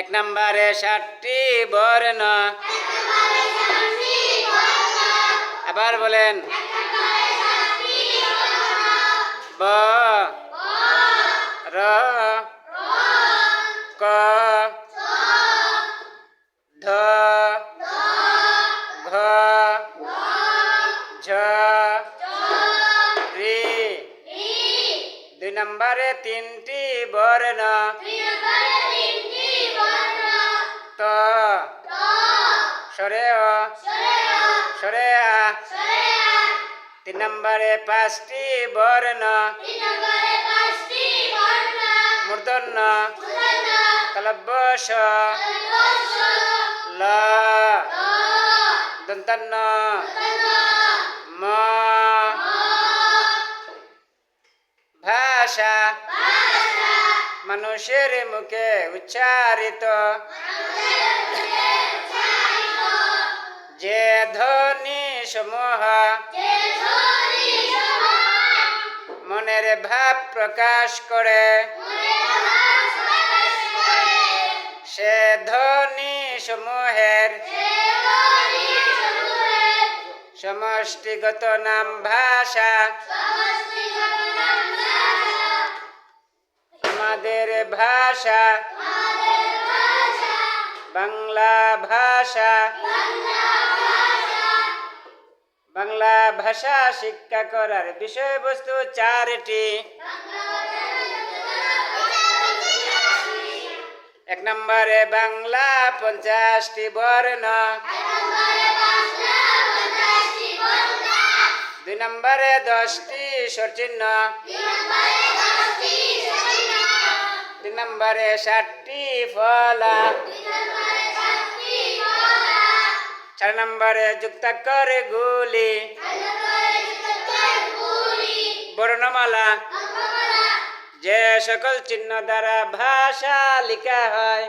এক নম্বরে ষাটটি বর্ণ। আবার বলেন, ব, র, ক, ধ, ঘ, ঝ, রি। দুই নম্বরে তিনটি বর্ণ। ত। সরে অ সরে আ তিন নম্বরে পাঁচটি বর্ণ। মূর্ধন্য। তলব্য স ল। দন্তান্ন ম। ভাষা। মানুষের মুখে উচ্চারিত। যে ধ্বনি সমূহ, মনের ভাব প্রকাশ করে। সে ধ্বনি সমূহের সমষ্টিগত নাম ভাষা। ভাষা। বাংলা ভাষা। বাংলা ভাষা শিক্ষা করার বিষয়বস্তু চারটি। এক নম্বরে বাংলা পঞ্চাশটি বর্ণ। দুই নম্বরে দশটি সরচিহ্ন তিন নম্বরে ষাটটি ফলা। চার নম্বরে যুক্তাক্ষর গুলি। বর্ণমালা। যে সকল চিহ্ন দ্বারা ভাষা লিখা হয়